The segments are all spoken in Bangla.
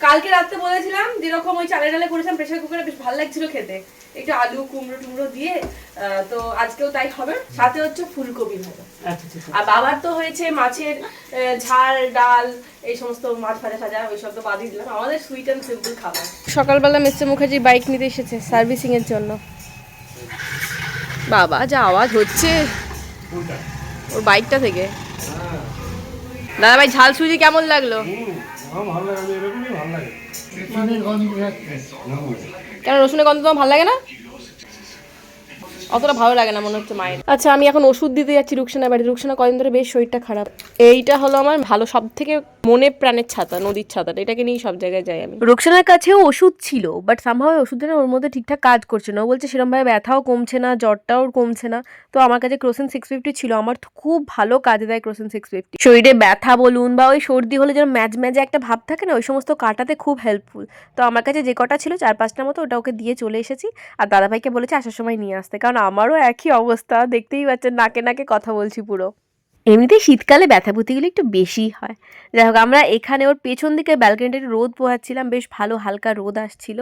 কালকে রাত্রে বলেছিলাম যেরকম ওই চালে ডালে করেছিলাম প্রেসার কুকারে বেশ ভালো লাগছিল খেতে। একটু আলু কুমড়ো টুমড়ো দিয়ে আহ, তো আজকেও তাই হবে। সাথে হচ্ছে ফুলকপি ভাজা। আচ্ছা ঠিক আছে আর বাবার তো হয়েছে মাছের ঝাল ডাল এই সমস্ত মাছ ভাজা ভাজা ওই সব তো বাদই দিলাম। আমাদের সুইট অ্যান্ড সিম্পল খাবার। সকালবেলা মিস্টার মুখার্জি বাইক নিতে এসেছে সার্ভিসিং এর জন্য। বাবা যা আওয়াজ হচ্ছে। ওর বাইকটা থেকে। দাদা ভাই ঝাল সুজি কেমন লাগল? কেন, রসুনের গন্ধ তোমার ভালো লাগে না? অতটা ভালো লাগে না মনে হচ্ছে মায়ের। আচ্ছা আমি এখন ওষুধ দিতে যাচ্ছি রুকসানা বাড়ি। রুকসানা কদিন ধরে বেশ শরীরটা খারাপ। এইটা হলো আমার ভালো সব থেকে মনে প্রাণের ছাতা, নদীর ছাতাটা এটাকে নিয়ে সব জায়গায় যাই আমি। রুকসানার কাছেও ওষুধ ছিল বাট সামহাও ওষুধটা ওর মধ্যে ঠিকঠাক কাজ করছে না। ও বলছে সেরকমভাবে ব্যথাও কমছে না, জ্বরটাও কমছে না। তো আমার কাছে ক্রোসেন সিক্স ফিফটি ছিল, আমার খুব ভালো কাজে দেয় ক্রোসেন সিক্স ফিফটি শরীরে ব্যথা বলুন বা ওই সর্দি হলে যেন ম্যাজ ম্যাজে একটা ভাব থাকে না, ওই সমস্ত কাটাতে খুব হেল্পফুল তো আমার কাছে যে কটা ছিল, চার পাঁচটার মতো ওটা ওকে দিয়ে চলে এসেছি। আর দাদাভাইকে বলেছে, আসার সময় নিয়ে আসতে। কারণ আমারও একই অবস্থা, দেখতেই পাচ্ছেন, নাকে নাকে কথা বলছি পুরো। এমনিতেই শীতকালে ব্যথা বুতিগুলো একটু বেশি হয়। যাই হোক, আমরা এখানে ওর পেছন দিকে ব্যালকনিটা রোদ পোহাচ্ছিলাম, বেশ ভালো হালকা রোদ আসছিল।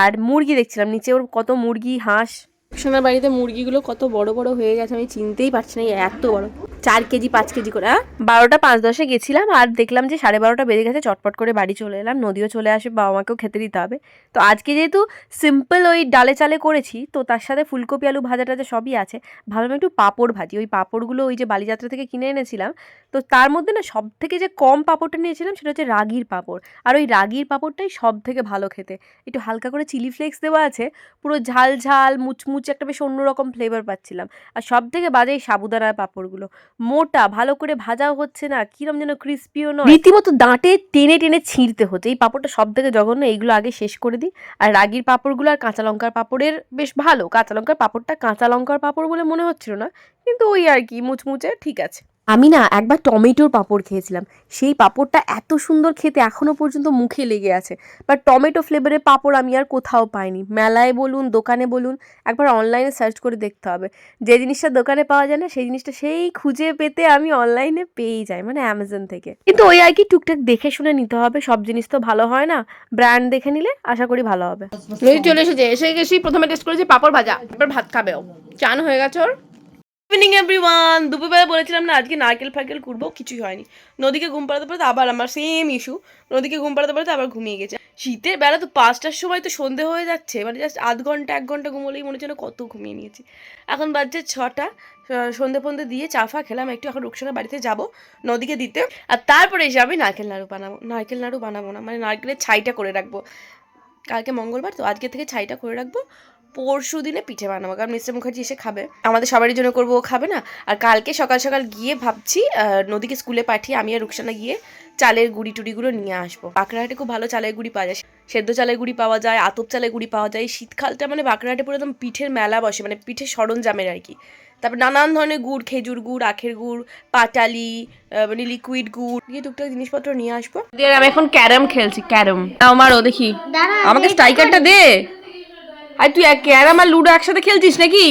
আর মুরগি দেখছিলাম, নিচে ওর কত মুরগি, হাঁস সোনার বাড়িতে মুরগিগুলো কত বড় বড় হয়ে গেছে, আমি চিনতেই পারছি না এত বড়। চার কেজি, পাঁচ কেজি করে? বারোটা পাঁচ দশে গেছিলাম আর দেখলাম যে সাড়ে বারোটা বেজে গেছে, চটপট করে বাড়ি চলে এলাম, নদীও চলে আসে, বাবা মাকেও খেতে দিতে হবে। তো আজকে যেহেতু সিম্পল ওই ডালে চালে করেছি, তো তার সাথে ফুলকপি, আলু ভাজা টাজা সবই আছে, ভাবলাম একটু পাঁপড় ভাজি, ওই পাঁপড়গুলো ওই যে বালিযাত্রা থেকে কিনে এনেছিলাম, তো তার মধ্যে না সব থেকে যে কম পাঁপড়টা নিয়েছিলাম সেটা হচ্ছে রাগির পাঁপড়, আর ওই রাগির পাঁপড়টাই সব থেকে ভালো খেতে। একটু হালকা করে চিলি ফ্লেক্স দেওয়া আছে, পুরো ঝাল ঝাল, মুচমুচে একটা বেশ অন্যরকম ফ্লেভার পাচ্ছিলাম। আর সব থেকে বাজে এই সাবুদানার পাঁপড়গুলো। মোটা, ভালো করে ভাজাও হচ্ছে না, কিরম যেন ক্রিস্পিও নয়। রীতিমতো দাঁটে টেনে টেনে ছিঁড়তে হচ্ছে। এই পাঁপড়টা সব থেকে জঘন্য, এইগুলো আগে শেষ করে দিই। আর রাগির পাঁপড়গুলো আর কাঁচা লঙ্কার পাঁপড়ের বেশ ভালো। কাঁচা লঙ্কার পাঁপড়টা কাঁচা লঙ্কার পাঁপড় বলে মনে হচ্ছিল না। কিন্তু ওই আর কি, মুচমুচে, ঠিক আছে। আমি না একবার টমেটোর পাঁপড় খেয়েছিলাম। সেই পাঁপড়টা এত সুন্দর খেতে এখনও পর্যন্ত মুখে লেগে আছে। বাট টমেটো ফ্লেভারের পাঁপড় আমি আর কোথাও পাইনি। মেলায় বলুন, দোকানে বলুন, একবার অনলাইনে সার্চ করে দেখতে হবে। যে জিনিসটা দোকানে পাওয়া যায় না, সেই জিনিসটা সেই খুঁজে পেতে আমি অনলাইনে পেয়েই যাই মানে অ্যামাজন থেকে। কিন্তু ওই আর কি টুকটাক দেখে শুনে নিতে হবে, সব জিনিস তো ভালো হয় না। ব্র্যান্ড দেখে নিলে আশা করি ভালো হবে। চলে এসেছে। এসে গেছি, প্রথমে টেস্ট করেছি পাঁপড় ভাজা। এবার ভাত খাবেও চান হয়ে গেছে ওর। ইভিনিং এভরিওয়ান দুপুরবেলা বলেছিলাম না, আজকে নারকেল ফারকেল করব কিছুই হয়নি। নদীকে ঘুম পাড়াতে পাড়াতে আবার আমার সেম ইস্যু নদীকে ঘুম পাড়াতে পাড়াতে আবার ঘুমিয়ে গেছে। শীতের বেলা তো পাঁচটার সময় তো সন্ধে হয়ে যাচ্ছে মানে জাস্ট আধ ঘণ্টা, এক ঘণ্টা ঘুমোলেই মনে হচ্ছে না কত ঘুমিয়ে নিয়েছি। এখন বাজছে ছটা সন্ধে ফন্ধে দিয়ে চা ফা খেলাম, একটু এখন রুকসানা বাড়িতে যাব, নদীকে দিতে। আর তারপরে এসে আমি নারকেল নাড়ু বানাবো, নারকেল নাড়ু বানাবো না মানে নারকেলের ছাইটা করে রাখব। কালকে মঙ্গলবার, তো আজকে থেকে ছাইটা করে রাখব। পরশু দিনে পিঠে বানাবো কারণ মিস্টার মুখার্জি এসে খাবে। আমাদের সবারই জন্য করব ও খাবে না। আর কালকে সকাল সকাল গিয়ে ভাবছি আহ, নদীকে স্কুলে পাঠিয়ে আমি আর রুকসানা গিয়ে চালের গুঁড়ি টুড়িগুলো নিয়ে আসব। বাঁকড়াহাটে খুব ভালো চালের গুঁড়ি পাওয়া যায়। সেদ্ধ চালের গুঁড়ি পাওয়া যায় আতপ চালের গুঁড়ি পাওয়া যায়। শীতকালটা মানে বাঁকড়াহাটে পুরো একদম পিঠের মেলা বসে মানে পিঠের সরঞ্জামের আর কি। তারপর নানান ধরনের গুড় খেজুর গুড় আখের গুড় পাটালি মানে লিকুইড গুড়। দিয়ে টুকটাক জিনিসপত্র নিয়ে আসব। আমি এখন ক্যারাম খেলছি ক্যারাম। আমারও দেখি। আমাকে স্ট্রাইকারটা দে। আর তুই ক্যারাম আর লুডো একসাথে খেলছিস নাকি?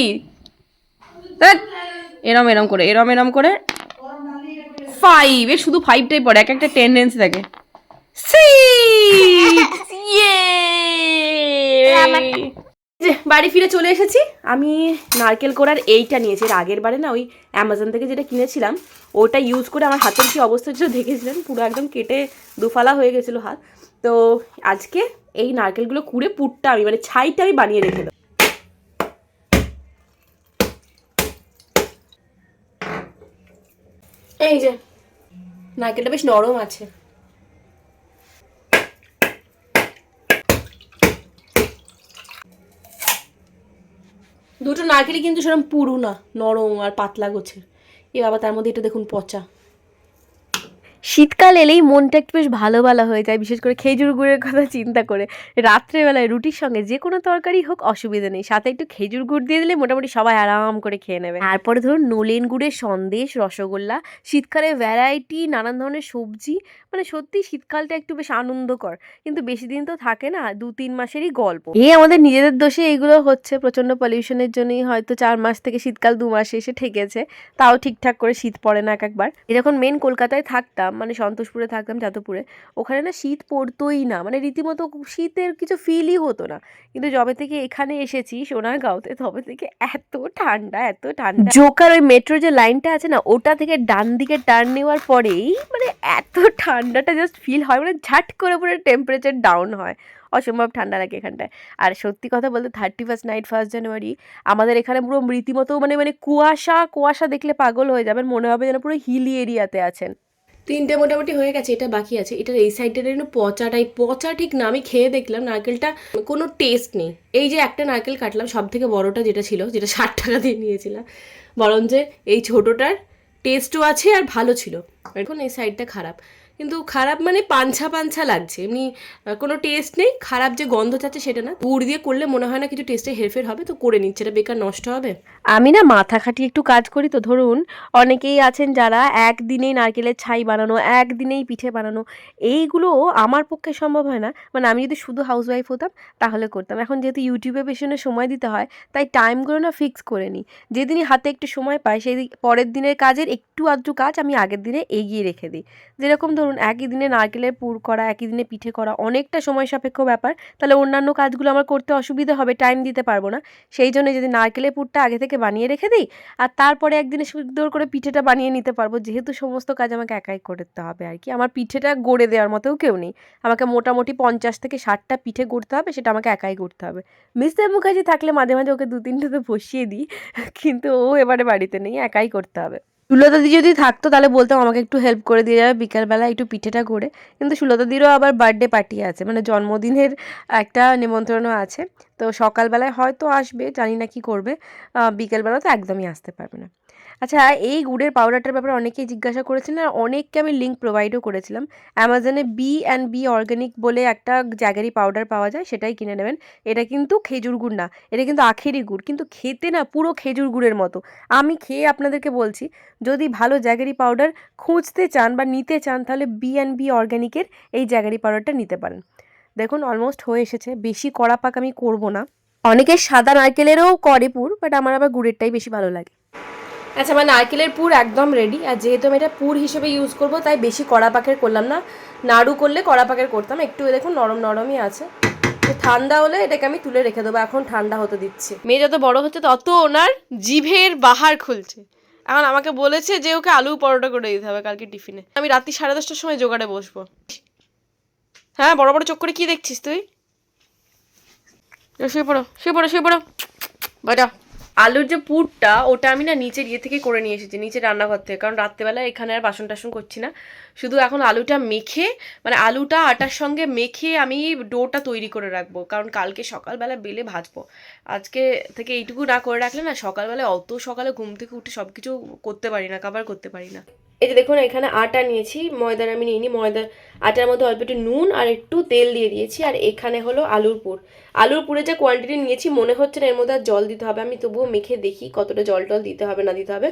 এরম এরম করে এরম এরম করে। ফাইভ এর শুধু ফাইভটাই পড়ে এক একটা টেন্ডেন্সি থাকে! যে বাড়ি ফিরে চলে এসেছি। আমি নারকেল কোড়ার এইটা নিয়েছি। এর আগের বারে না ওই অ্যামাজন থেকে যেটা কিনেছিলাম ওটা ইউজ করে আমার হাতের কি অবস্থা ছিল দেখেছিলেন? পুরো একদম কেটে দুফালা হয়ে গেছিল হাত। তো আজকে এই নারকেলগুলো কুড়ে পুরটা আমি মানে ছাইটা আমি বানিয়ে রেখে দেবো। এই যে, নারকেলটা বেশ নরম আছে। দুটো নারকেলই কিন্তু সেরকম পুরু না নরম আর পাতলা গোছের। এ বাবা, তার মধ্যে এটা দেখুন পচা। শীতকাল এলেই মনটা একটু বেশ ভালো ভালো হয়ে যায়, বিশেষ করে খেজুর গুড়ের কথা চিন্তা করে। রাত্রেবেলায় রুটির সঙ্গে যে কোনো তরকারি হোক, অসুবিধা নেই। সাথে একটু খেজুর গুড় দিয়ে দিলে মোটামুটি সবাই আরাম করে খেয়ে নেবে। তারপরে ধরুন, নলেন গুড়ের সন্দেশ, রসগোল্লা, শীতকালে ভ্যারাইটি নানান ধরনের সবজি। মানে সত্যি শীতকালটা একটু বেশ আনন্দকর। কিন্তু বেশি দিন তো থাকে না, দু তিন মাসেরই গল্প। এই আমাদের নিজেদের দোষে এইগুলো হচ্ছে প্রচণ্ড পলিউশনের জন্যই হয়তো চার মাস থেকে শীতকাল দু মাসে এসে ঠেকেছে। তাও ঠিকঠাক করে শীত পড়ে না এক একবার। যখন মেন কলকাতায় থাকতাম মানে সন্তোষপুরে থাকতাম, যাদবপুরে। ওখানে না শীত পড়তোই না। মানে রীতিমতো শীতের কিছু ফিলই হতো না। কিন্তু যবে থেকে এখানে এসেছি, সোনারগাঁওতে, তবে থেকে এত ঠান্ডা এত ঠান্ডা। জোকার ওই মেট্রো যে লাইনটা আছে না, ওটা থেকে ডান দিকে টার্ন নেওয়ার পরেই মানে এত ঠান্ডাটা জাস্ট ফিল হয়। মানে ঝাট করে পুরো টেম্পারেচার ডাউন হয়। অসম্ভব ঠান্ডা লাগে এখানটায়। আর সত্যি কথা বলতে thirty first night first January আমাদের এখানে পুরো রীতিমতো মানে মানে কুয়াশা কুয়াশা দেখলে পাগল হয়ে যাবেন। মনে হবে যেন পুরো হিলি এরিয়াতে আছেন। তিনটে মোটামুটি হয়ে গেছে, এটা বাকি আছে। এটার এই সাইডটা একটু পচাটাই, পচা ঠিক না, আমি খেয়ে দেখলাম নারকেলটা, কোনো টেস্ট নেই। এই যে একটা নারকেল কাটলাম সব থেকে বড়টা যেটা ছিল, যেটা ষাট টাকা দিয়ে নিয়েছিলাম। বরঞ্চ এই ছোটোটার টেস্টও আছে আর ভালো ছিল। এখন এই সাইডটা খারাপ। কিন্তু খারাপ মানে পাঞ্ছা পাঞ্ছা লাগছে। এমনি কোনো টেস্ট নেই, খারাপ যে গন্ধ চাচ্ছে সেটা না। গুড় দিয়ে করলে মনে হয় না কিছু টেস্টে হেরফের হবে, তো করে নিচ্ছে, এটা বেকার নষ্ট হবে। আমি না মাথা খাটিয়ে একটু কাজ করি, তো ধরুন অনেকেই আছেন যারা একদিনেই নারকেলের ছাই বানানো, একদিনেই পিঠে বানানো, এইগুলো আমার পক্ষে সম্ভব হয় না। মানে আমি যদি শুধু হাউসওয়াইফ হতাম, তাহলে করতাম। এখন যেহেতু ইউটিউবে পেছনে সময় দিতে হয়, তাই টাইমগুলো না ফিক্স করে নিই। যেদিনই হাতে একটু সময় পাই, সেই পরের দিনের কাজের একটু আধটু কাজ আমি আগের দিনে এগিয়ে রেখে দিই। যেরকম ধরুন একই দিনে নারকেলের পুর করা, একই দিনে পিঠে করা অনেকটা সময় সাপেক্ষ ব্যাপার। তাহলে অন্যান্য কাজগুলো আমার করতে অসুবিধা হবে টাইম দিতে পারব না। সেই জন্য যদি নারকেলের পুরটা আগে থেকে বানিয়ে রেখে দিই, আর তারপরে একদিনে সুন্দর করে পিঠেটা বানিয়ে নিতে পারব। যেহেতু সমস্ত কাজ আমাকে একাই করতে হবে আর কি। আমার পিঠেটা গড়ে দেওয়ার মতোও কেউ নেই। আমাকে মোটামুটি পঞ্চাশ থেকে ষাটটা পিঠে গড়তে হবে, সেটা আমাকে একাই করতে হবে। মিস্টার মুখার্জি থাকলে মাঝে মাঝে ওকে দু তিনটে তো বসিয়ে দিই, কিন্তু ও এবারে বাড়িতে নেই, একাই করতে হবে। সুলতাদি যদি থাকতো, তাহলে বলতাম আমাকে একটু হেল্প করে দিয়ে যাবে বিকালবেলা একটু পিঠেটা করে। কিন্তু সুলতাদিরও আবার বার্থডে পার্টি আছে মানে জন্মদিনের একটা নিমন্ত্রণও আছে। তো সকালবেলায় হয়তো আসবে, জানি না কি করবে। বিকেলবেলা তো একদমই আসতে পারবে না। আচ্ছা এই গুড়ের পাউডারটার ব্যাপারে অনেকেই জিজ্ঞাসা করেছিলেন আর অনেককে আমি লিঙ্ক প্রোভাইডও করেছিলাম। অ্যামাজনে বি অ্যান্ড বি অর্গানিক বলে একটা জাগারি পাউডার পাওয়া যায়, সেটাই কিনে নেবেন। এটা কিন্তু খেজুর গুড় না, এটা কিন্তু আখেরি গুড়। কিন্তু খেতে না পুরো খেজুর গুড়ের মতো। আমি খেয়ে আপনাদেরকে বলছি, যদি ভালো জ্যাগারি পাউডার খুঁজতে চান বা নিতে চান, তাহলে বি অ্যান্ড বি অর্গ্যানিকের এই জ্যাগারি পাউডারটা নিতে পারেন। দেখুন অলমোস্ট হয়ে এসেছে। বেশি কড়া পাক আমি করব না। অনেকে সাদা নারকেলেরও করে পুর বাট আমার আবার গুড়েরটাই বেশি ভালো লাগে। আচ্ছা আমার নারকেলের পুর একদম রেডি আর যেহেতু আমি এটা পুর হিসেবে ইউজ করব, তাই বেশি কড়া পাকের করলাম না। নাড়ু করলে কড়া পাকের করতাম, একটু দেখুন নরম নরমই আছে। তো ঠান্ডা হলে এটাকে আমি তুলে রেখে দেবো, এখন ঠান্ডা হতে দিচ্ছি। মেয়ে যত বড় হচ্ছে, তত ওনার জিভের বাহার খুলছে। এখন আমাকে বলেছে যে ওকে আলু পরোটা করে দিতে হবে কালকে টিফিনে। আমি রাত্রি সাড়ে দশটার সময় জোগাড়ে বসবো। হ্যাঁ বড় বড় চোখ করে কি দেখছিস তুই? শুয়ে পড়ো শুয়ে পড়ো শুয়ে পড়ো। বাজা আলুর যে পুরটা, ওটা আমি না নিচের ইয়ে থেকে করে নিয়ে এসেছি নিচে রান্নাঘর থেকে। কারণ রাত্রেবেলা এখানে আর বাসন টাসন করছি না। শুধু এখন আলুটা মেখে মানে আলুটা আটার সঙ্গে মেখে আমি ডোটা তৈরি করে রাখব। কারণ কালকে সকালবেলা বেলে ভাজবো। আজকে থেকে এইটুকু না করে রাখলে না সকালবেলা অত সকালে ঘুম থেকে উঠে সব কিছু করতে পারি না কাবার করতে পারি না। এই যে দেখুন, এখানে আটা নিয়েছি, ময়দার আমি নিইনি ময়দা আটার মধ্যে অল্প একটু নুন আর একটু তেল দিয়ে দিয়েছি, আর এখানে হলো আলুর পুর। আলুর পুরে যে কোয়ান্টিটি নিয়েছি, মনে হচ্ছে না এর মধ্যে আর জল দিতে হবে, আমি তবুও মেখে দেখি কতটা জল টল দিতে হবে, না দিতে হবে।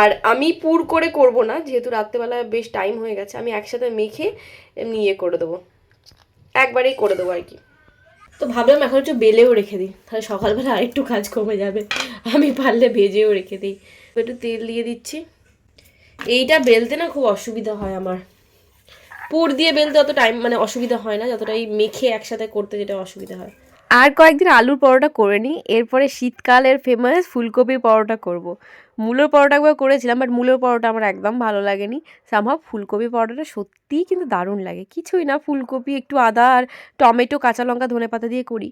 আর আমি পুর করে করব না, যেহেতু রাত্রেবেলা বেশ টাইম হয়ে গেছে, আমি একসাথে মেখে ইয়ে করে দেবো। একবারেই করে দেবো আর কি। তো ভাবলাম এখন একটু বেলেও রেখে দিই, তাহলে সকালবেলা আরেকটু কাজ কমে যাবে, আমি পারলে ভেজেও রেখে দিই। একটু তেল দিয়ে দিচ্ছি। এইটা বেলতে না খুব অসুবিধা হয় আমার পুর দিয়ে বেলতে অত টাইম মানে অসুবিধা হয় না, যতটাই মেখে একসাথে করতে যেটা অসুবিধা হয় আর কয়েকদিন আলুর পরোটা করে নিই, এরপরে শীতকালের ফেমাস ফুলকপির পরোটা করব। মূলোর পরোটা একবার করেছিলাম বাট মূলোর পরোটা আমার একদম ভালো লাগেনি। সামহাও ফুলকপি পরোটাটা সত্যিই কিন্তু দারুণ লাগে। কিছুই না, ফুলকপি, একটু আদা আর টমেটো, কাঁচা লঙ্কা, ধনে পাতা দিয়ে করি।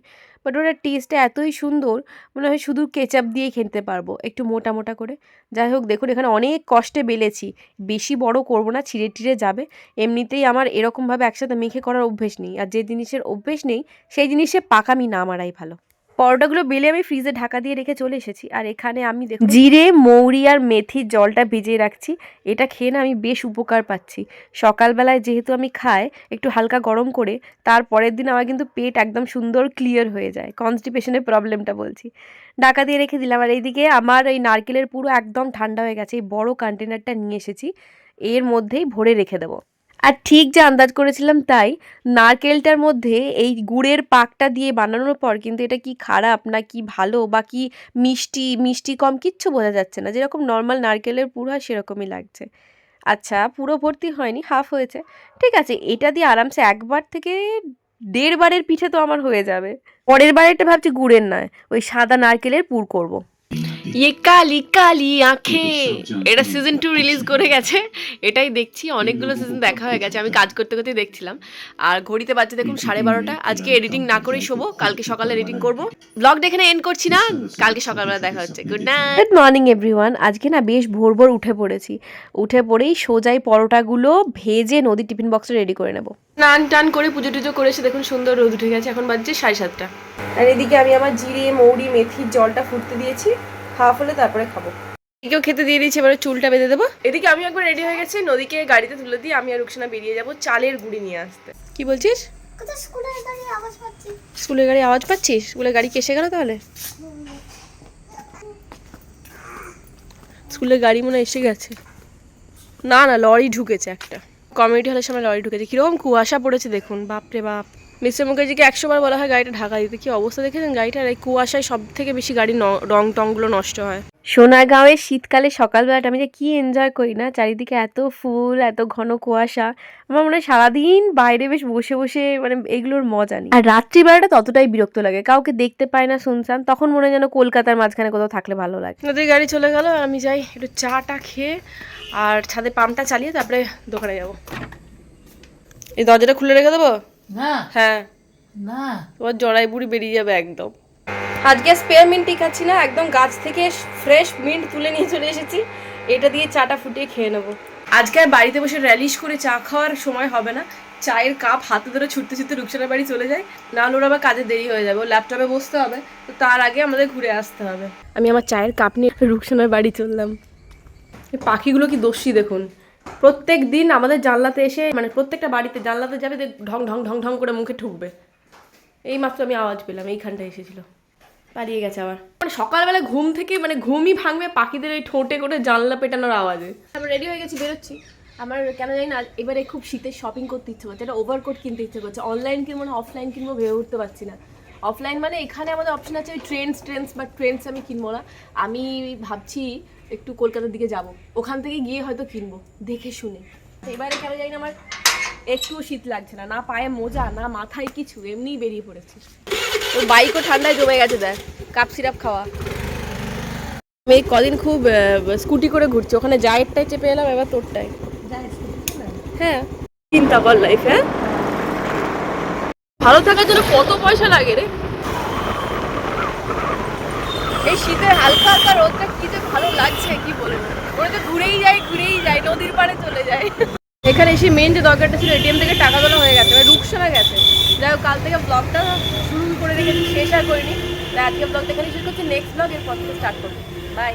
বাট ওটার টেস্টটা এতই সুন্দর, মনে হয় শুধু কেচাপ দিয়েই খেতে পারব, একটু মোটা মোটা করে। যাই হোক, দেখুন, এখানে অনেক কষ্টে বেলেছি। বেশি বড় করব না, ছিঁড়ে টিড়ে যাবে। এমনিতেই আমার এরকমভাবে একসাথে মেখে করার অভ্যেস নেই। আর যে জিনিসের অভ্যেস নেই, সেই জিনিসে পাকামি না মারাই ভালো। পরোটাগুলো বেলে আমি ফ্রিজে ঢাকা দিয়ে রেখে চলে এসেছি। আর এখানে আমি জিরে, মৌরি আর মেথির জলটা ভিজিয়ে রাখছি। এটা খেয়ে না আমি বেশ উপকার পাচ্ছি। সকালবেলায় যেহেতু আমি খাই, একটু হালকা গরম করে, তার পরের দিন আমার কিন্তু পেট একদম সুন্দর ক্লিয়ার হয়ে যায়। কনস্টিপেশনের প্রবলেমটা বলছি। ঢাকা দিয়ে রেখে দিলাম। আর এইদিকে আমার এই নারকেলের পুরো একদম ঠান্ডা হয়ে গেছে। এই বড় কন্টেনারটা নিয়ে এসেছি। এর মধ্যেই ভরে রেখে দেবো। আর ঠিক যে আন্দাজ করেছিলাম তাই, নারকেলটার মধ্যে এই গুড়ের পাকটা দিয়ে বানানোর পর কিন্তু এটা কি খারাপ, না কি ভালো, বা কি মিষ্টি মিষ্টি কম কিচ্ছু বোঝা যাচ্ছে না। যেরকম নর্মাল নারকেলের পুর হয় সেরকমই লাগছে। আচ্ছা পুরো ভর্তি হয়নি হাফ হয়েছে। ঠিক আছে, এটা দিয়ে আরামসে একবার থেকে দেড় বারের পিঠে তো আমার হয়ে যাবে। পরের বারেরটা ভাবছি গুড়ের নয়, ওই সাদা নারকেলের পুর করব। ইয়ে কালি কালি আঁখে। এটা সিজন টু রিলিজ করে গেছে এটাই দেখছি। অনেকগুলো সিজন দেখা হয়ে গেছে আমি কাজ করতে করতে দেখছিলাম। আর ঘড়িতে বাজছে দেখুন সাড়ে বারোটা। আজকে এডিটিং না করেই শোবো কালকে সকালে এডিটিং করব। ব্লগটা এখানে এন্ড করছি না কালকে সকালবেলা দেখা হচ্ছে। Good night good morning everyone আজকে না বেশ ভোর ভোর উঠে পড়েছি। উঠে পড়েই সোজাই পরোটাগুলো ভেজে নদীর টিফিন বক্সে রেডি করে নেব। স্নান টান করে পুজো টুজো করেছে দেখুন সুন্দর রোদ উঠে গেছে। এখন বাজছে সাড়ে সাতটা। আর এদিকে আমি আমার জিরে মৌরি মেথির জলটা ফুটতে দিয়েছি। হাফ হলে তারপরে খাব। এদিকেও খেতে দিয়ে দিয়েছি এবারে চুলটা বেঁধে দেবো। এদিকে আমি একবার রেডি হয়ে গেছি নদীকে গাড়িতে তুলে দিয়ে আমি আর রুকসানা বেরিয়ে যাব চালের গুঁড়ি নিয়ে আসতে। কি বলছিস? স্কুলের গাড়ি আওয়াজ পাচ্ছি? স্কুলের গাড়ি আওয়াজ পাচ্ছিস? স্কুলের গাড়ি কেসে গেল তাহলে? স্কুলের গাড়ি মনে হয় এসে গেছে। না না লরি ঢুকেছে একটা। কমিউনিটি হলের সামনে লরি ঢুকেছে। কীরকম কুয়াশা পড়েছে দেখুন বাপরে বাপ। মিস্টার মুখার্জিকে একশো বার বলা হয় গাড়িটা ঢাকা দিতে। কি অবস্থা দেখেছেন গাড়িটার? এই কুয়াশায় সব থেকে বেশি গাড়ি রং টংগুলো নষ্ট হয়। সোনারগাঁওয়ের শীতকালে সকালবেলাটা আমি যে কি এনজয় করি না চারিদিকে এত ফুল এত ঘন কুয়াশা আমার মনে হয় সারাদিন বাইরে বেশ বসে বসে মানে এগুলোর মজা নেই। আর রাত্রিবেলাটা ততটাই বিরক্ত লাগে কাউকে দেখতে পাই না শুনছিলাম তখন মনে হয় যেন কলকাতার মাঝখানে কোথাও থাকলে ভালো লাগে। নদীর গাড়ি চলে গেল আমি যাই একটু চাটা খেয়ে আর ছাদে পাম্পটা চালিয়ে তারপরে দোকানে যাব। এই দরজাটা খুলে রেখে দেবো? না। হ্যাঁ। না। তোমার জড়াই বুড়ি বেরিয়ে যাবে একদম। আজকে স্পেয়ার মিন্টই খাচ্ছি না একদম গাছ থেকে ফ্রেশ মিন্ট তুলে নিয়ে চলে এসেছি। এটা দিয়ে চাটা ফুটিয়ে খেয়ে নেব। আজকে আর বাড়িতে বসে র্যালিশ করে চা খাওয়ার সময় হবে না। চায়ের কাপ হাতে ধরে ছুটতে ছুটতে রুকসানের বাড়ি চলে যায়। না হলে ওর আবার কাজে দেরি হয়ে যাবে ল্যাপটপে বসতে হবে। তো তার আগে আমাদের ঘুরে আসতে হবে। আমি আমার চায়ের কাপ নিয়ে রুকসানের বাড়ি চললাম। পাখিগুলো কি দোষী দেখুন। প্রত্যেক দিন আমাদের জানলাতে এসে মানে প্রত্যেকটা বাড়িতে জানলাতে যাবে ঢং ঢং ঢং ঢং করে মুখে ঠুকবে। এই মাত্র আমি আওয়াজ পেলাম এইখানটা এসেছিল। পালিয়ে গেছে আবার। মানে সকালবেলা ঘুম থেকে মানে ঘুমই ভাঙবে পাখিদের এই ঠোঁটে করে জানলা পেটানোর আওয়াজে। আমরা রেডি হয়ে গেছি, বেরোচ্ছি। আমার কেন জানি না, এবারে খুব শীতের শপিং করতে ইচ্ছে করছে একটা ওভারকোট কিনতে ইচ্ছে করছে। অনলাইন কিনবো না অফলাইন কিনবো ভেবে উঠতে পারছি না। অফলাইন মানে এখানে আমাদের অপশন আছে ওই ট্রেন্ডস ট্রেন্ডস বা ট্রেন্ডস আমি কিনবো না। আমি ভাবছি একটু কলকাতার দিকে যাব। ওখান থেকে গিয়ে হয়তো কিনবো। দেখে শুনে। এবারে কেন জানি না আমার একটুও শীত লাগছে না। না পায়ে মোজা, না মাথায় কিছু, এমনিই বেরিয়ে পড়েছে। ওর বাইকও ঠান্ডায় জমে গেছে দেখ, কাপ সিরাপ খাওয়া। আমি কদিন খুব স্কুটি করে ঘুরছি। ওখানে জায়েরটাই চেপে এলাম, এবার তোরটাই। হ্যাঁ। চিন্তা কর লাইফ হ্যাঁ? ভালো থাকার জন্য কত পয়সা লাগে রে? এই শীতের হালকা হালকা রোদটা কি যে ভালো লাগছে, কি বলে ওরা তো ঘুরেই যায় ঘুরেই যায়, নদীর পাড়ে চলে যায়। এখানে এসে মেন যে দরকারটা ছিল এটিএম থেকে টাকা তোলা হয়ে গেছে। রুকসানা গেছে। যাই হোক, কাল থেকে ব্লগটা শুরু করে রেখেছি, শেষ আর করিনি। তাই আজকে ব্লগটা এখানে শেষ করছি। নেক্সট ব্লগ এরপর থেকে স্টার্ট করব। বাই